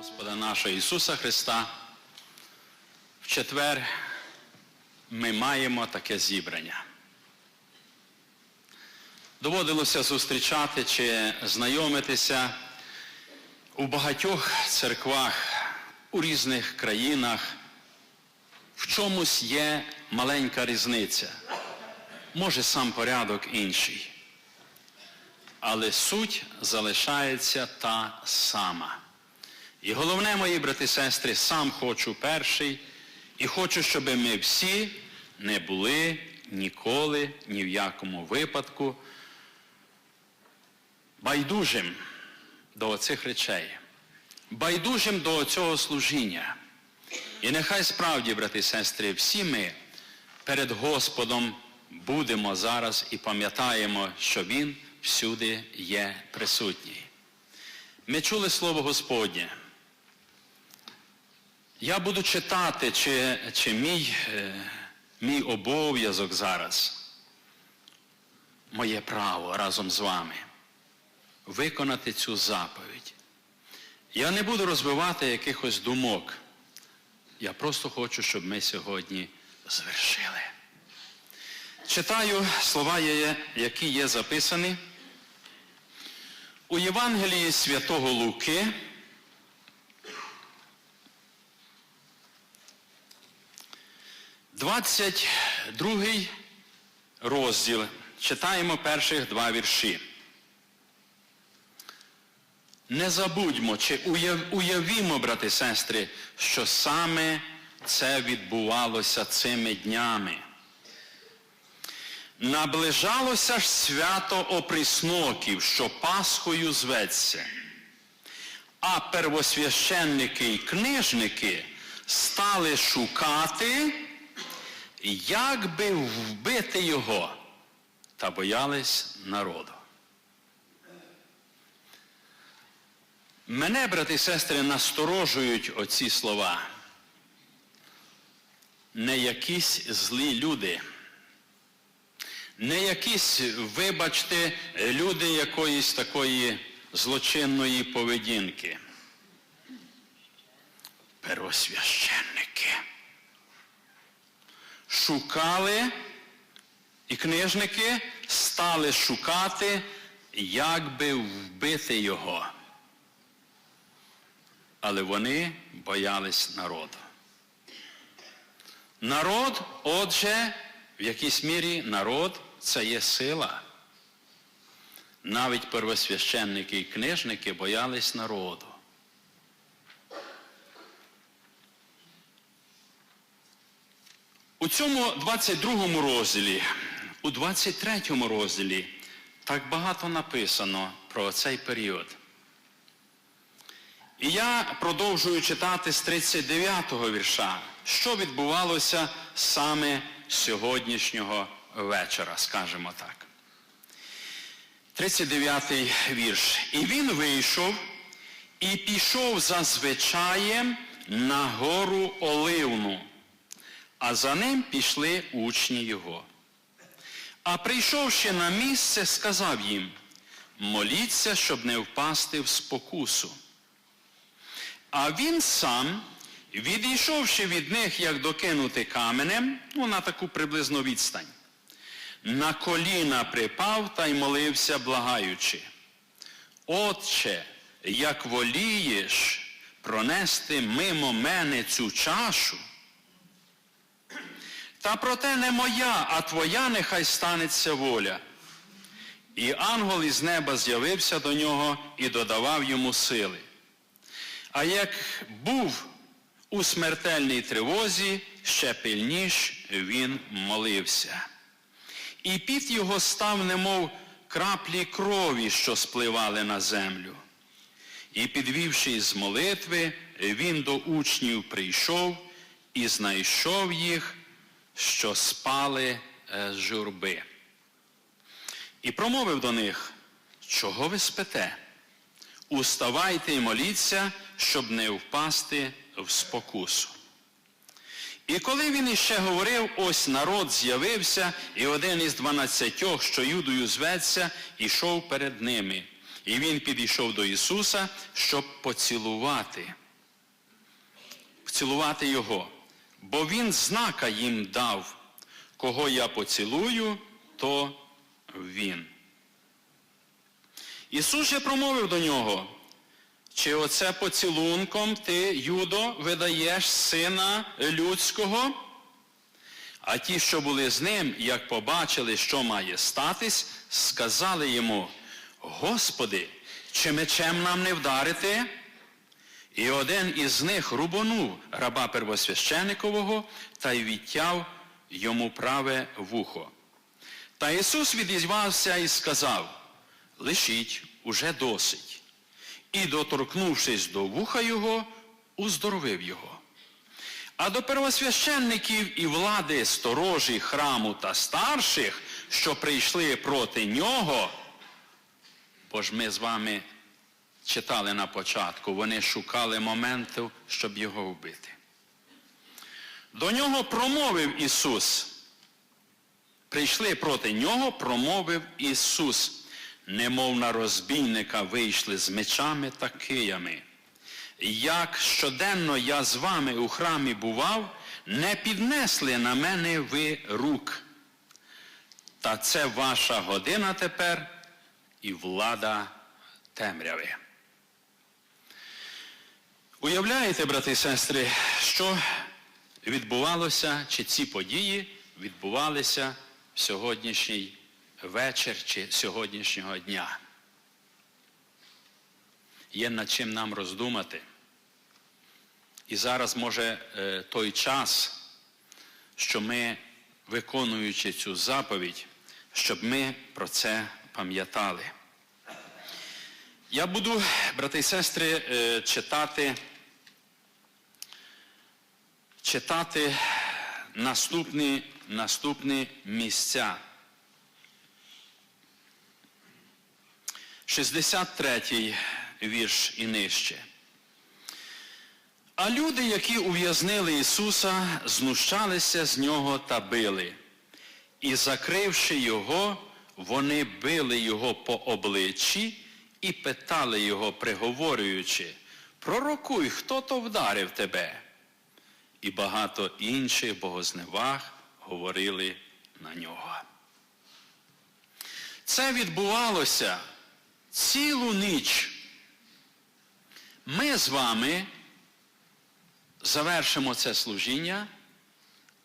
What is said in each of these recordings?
Господа нашого Ісуса Христа, в четвер ми маємо таке зібрання. Доводилося зустрічати чи знайомитися у багатьох церквах у різних країнах. В чомусь є маленька різниця. Може сам порядок інший. Але суть залишається та сама. І головне, мої брати і сестри, сам хочу перший, і хочу, щоб ми всі не були ніколи, ні в якому випадку байдужим до цих речей, байдужим до цього служіння. І нехай справді, брати і сестри, всі ми перед Господом будемо зараз і пам'ятаємо, що Він всюди є присутній. Ми чули Слово Господнє. Я буду читати, чи, чи мій, е, мій обов'язок зараз, моє право разом з вами виконати цю заповідь. Я не буду розвивати якихось думок. Я просто хочу, щоб ми сьогодні звершили. Читаю слова, які є записані у Євангелії святого Луки. Двадцять другий розділ. Читаємо перших два вірші. Не забудьмо чи уявімо, брати і сестри, що саме це відбувалося цими днями. Наближалося ж свято оприсноків, що Пасхою зветься. А первосвященники й книжники стали шукати, як би вбити його, та боялись народу. Мене, брати і сестри, насторожують оці слова. Не якісь злі люди, не якісь, вибачте, люди якоїсь такої злочинної поведінки. Первосвященники. Шукали, і книжники стали шукати, як би вбити його але вони боялись народу. Народ, отже, в якійсь мірі народ це є сила. Навіть первосвященники і книжники боялись народу. У цьому 22 розділі, у 23 розділі так багато написано про цей період. І я продовжую читати з 39-го вірша, що відбувалося саме сьогоднішнього вечора, скажімо так. 39-й вірш. І він вийшов і пішов за звичаєм на гору Оливну, а за ним пішли учні його. А прийшовши на місце, сказав їм, моліться, щоб не впасти в спокусу. А він сам, відійшовши від них, як докинути каменем, ну, на таку приблизно відстань, на коліна припав та й молився, благаючи. Отче, як волієш пронести мимо мене цю чашу, та проте не моя, а твоя нехай станеться воля. І ангел із неба з'явився до нього і додавав йому сили. А як був у смертельній тривозі, ще пильніш він молився. І під його став, немов краплі крові, що спливали на землю. І, підвівшись з молитви, він до учнів прийшов і знайшов їх, що спали е, з журби. І промовив до них, чого ви спите? Уставайте і моліться, щоб не впасти в спокусу. І коли він іще говорив, ось народ з'явився, і один із дванадцятьох, що Юдою зветься, ішов перед ними. І він підійшов до Ісуса, щоб поцілувати. вцілувати його, бо він знака їм дав, кого я поцілую, то він. Ісус же промовив до нього, чи оце поцілунком ти, Юдо, видаєш сина людського? А ті, що були з ним, як побачили, що має статись, сказали йому, Господи, чи мечем нам не вдарити? І один із них рубонув раба первосвященикового та й відтяв йому праве вухо. Та Ісус відізвався і сказав, лишіть уже досить. І, доторкнувшись до вуха його, уздоровив його. А до первосвященників і влади сторожі храму та старших, що прийшли проти нього, бо ж ми з вами читали на початку, вони шукали моменту, щоб його вбити. До нього промовив Ісус. Прийшли проти нього, промовив Ісус. Немов на розбійника вийшли з мечами та киями. Як щоденно я з вами у храмі бував, не піднесли на мене ви рук. Та це ваша година тепер і влада темряви. Уявляєте, брати і сестри, що відбувалося, чи ці події відбувалися в сьогоднішній вечір чи сьогоднішнього дня? Є над чим нам роздумати. І зараз може е, той час, що ми, виконуючи цю заповідь, щоб ми про це пам'ятали. Я буду, брати і сестри, е, читати, читати наступні, наступні місця. 63 вірш і нижче. А люди, які ув'язнили Ісуса, знущалися з нього та били. І, закривши його, вони били його по обличчі і питали його, приговорюючи, пророкуй, хто то вдарив тебе. І багато інших богозневаг говорили на нього. Це відбувалося цілу ніч. Ми з вами завершимо це служіння,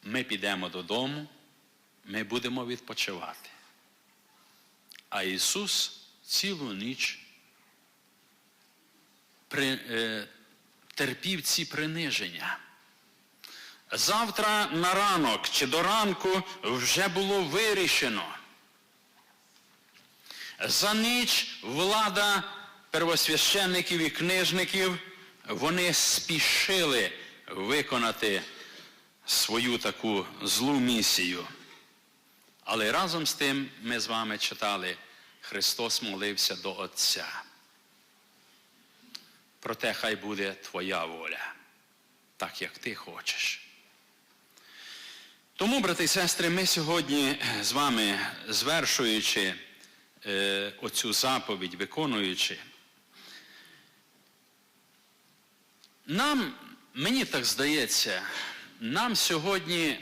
ми підемо додому, ми будемо відпочивати. А Ісус цілу ніч при, е, терпів ці приниження. Завтра на ранок чи до ранку вже було вирішено. За ніч влада первосвященників і книжників, вони спішили виконати свою таку злу місію. Але разом з тим ми з вами читали, Христос молився до Отця. Проте хай буде твоя воля, так як ти хочеш. Тому, брати і сестри, ми сьогодні з вами, звершуючи е, оцю заповідь, виконуючи, нам, мені так здається, нам сьогодні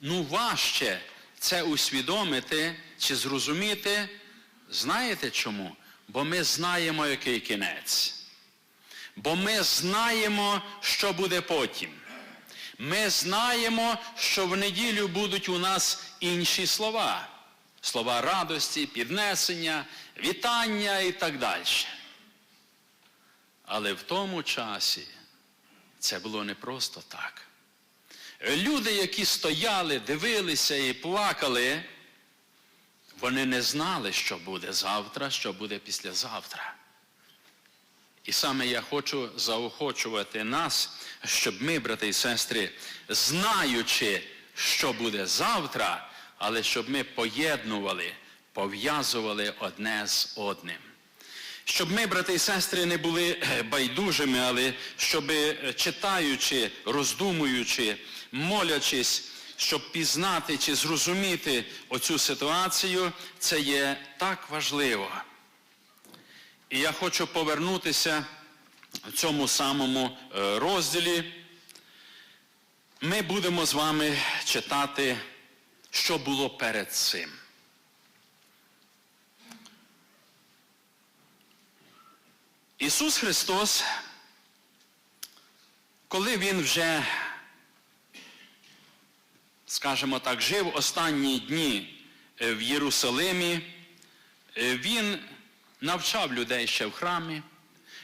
ну, важче це усвідомити чи зрозуміти, знаєте чому? Бо ми знаємо, який кінець. Бо ми знаємо, що буде потім. Ми знаємо, що в неділю будуть у нас інші слова. Слова радості, піднесення, вітання і так далі. Але в тому часі це було не просто так. Люди, які стояли, дивилися і плакали, вони не знали, що буде завтра, що буде післязавтра. І саме я хочу заохочувати нас, щоб ми, брати і сестри, знаючи, що буде завтра, але щоб ми поєднували, пов'язували одне з одним. Щоб ми, брати і сестри, не були байдужими, але щоб читаючи, роздумуючи, молячись, щоб пізнати чи зрозуміти оцю ситуацію, це є так важливо. І я хочу повернутися в цьому самому е, розділі ми будемо з вами читати, що було перед цим. Ісус Христос, коли Він вже, скажімо так, жив останні дні е, в Єрусалимі, е, Він навчав людей ще в храмі,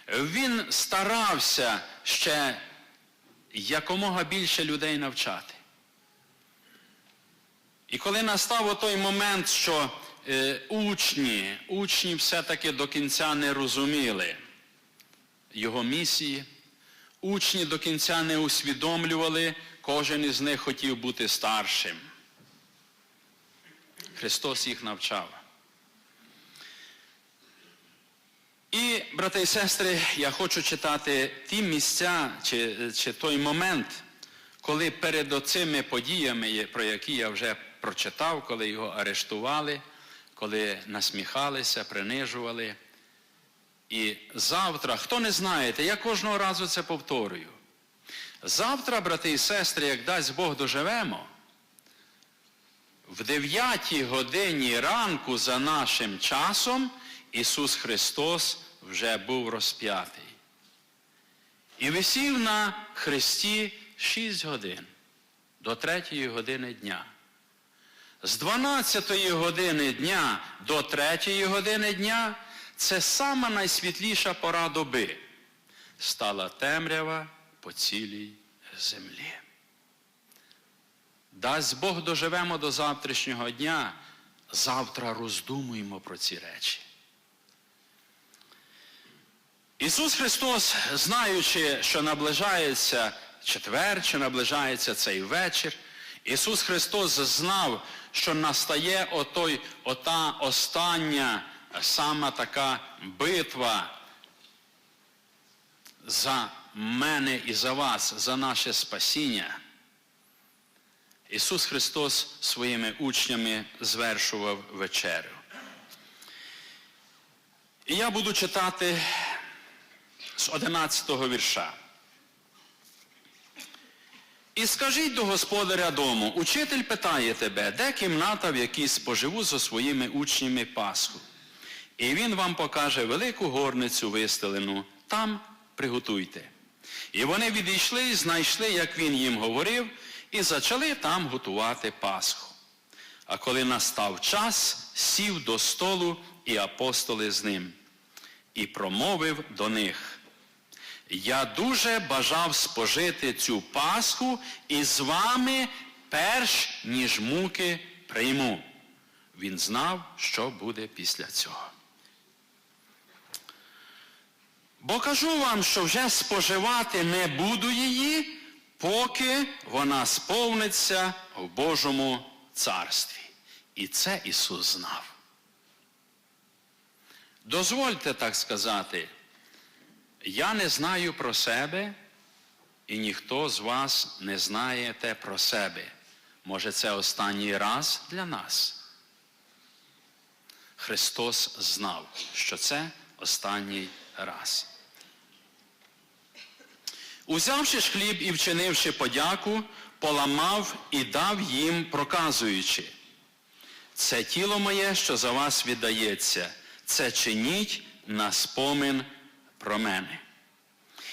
Він старався ще якомога більше людей навчати. І коли настав той момент, що е, учні, учні все-таки до кінця не розуміли його місії, учні до кінця не усвідомлювали, кожен із них хотів бути старшим. Христос їх навчав. І, брати і сестри, я хочу читати ті місця чи, чи той момент, коли перед оцими подіями, про які я вже прочитав, коли його арештували, коли насміхалися, принижували. І завтра, хто не знаєте, я кожного разу це повторюю. Завтра, брати і сестри, як дасть Бог доживемо, в 9 годині ранку за нашим часом Ісус Христос вже був розп'ятий. І висів на хресті 6 годин до 3 години дня. З 12 години дня до 3 години дня це сама найсвітліша пора доби. Стала темрява по цілій землі. Дасть Бог доживемо до завтрашнього дня, завтра роздумуємо про ці речі. Ісус Христос, знаючи, що наближається четвер, що наближається цей вечір, Ісус Христос знав, що настає отой, ота остання сама така битва за мене і за вас, за наше спасіння. Ісус Христос своїми учнями звершував вечерю. І я буду читати з 11 вірша. І скажіть до господаря дому, учитель питає тебе, де кімната, в якій споживу зі своїми учнями Пасху? І він вам покаже велику горницю вистелену, там приготуйте. І вони відійшли і знайшли, як він їм говорив, і почали там готувати Пасху. А коли настав час, сів до столу і апостоли з ним, і промовив до них. Я дуже бажав спожити цю Пасху із вами перш ніж муки прийму. Він знав, що буде після цього. Бо кажу вам, що вже споживати не буду її, поки вона сповниться в Божому царстві. І це Ісус знав. Дозвольте так сказати, я не знаю про себе, і ніхто з вас не знає те про себе. Може, це останній раз для нас. Христос знав, що це останній раз. Узявши ж хліб і вчинивши подяку, поламав і дав їм, проказуючи. Це тіло моє, що за вас віддається, це чиніть на спомин про мене.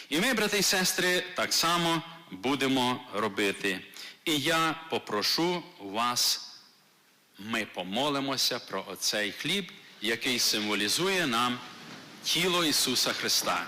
І ми, брати і сестри, так само будемо робити. І я попрошу вас, ми помолимося про оцей хліб, який символізує нам тіло Ісуса Христа.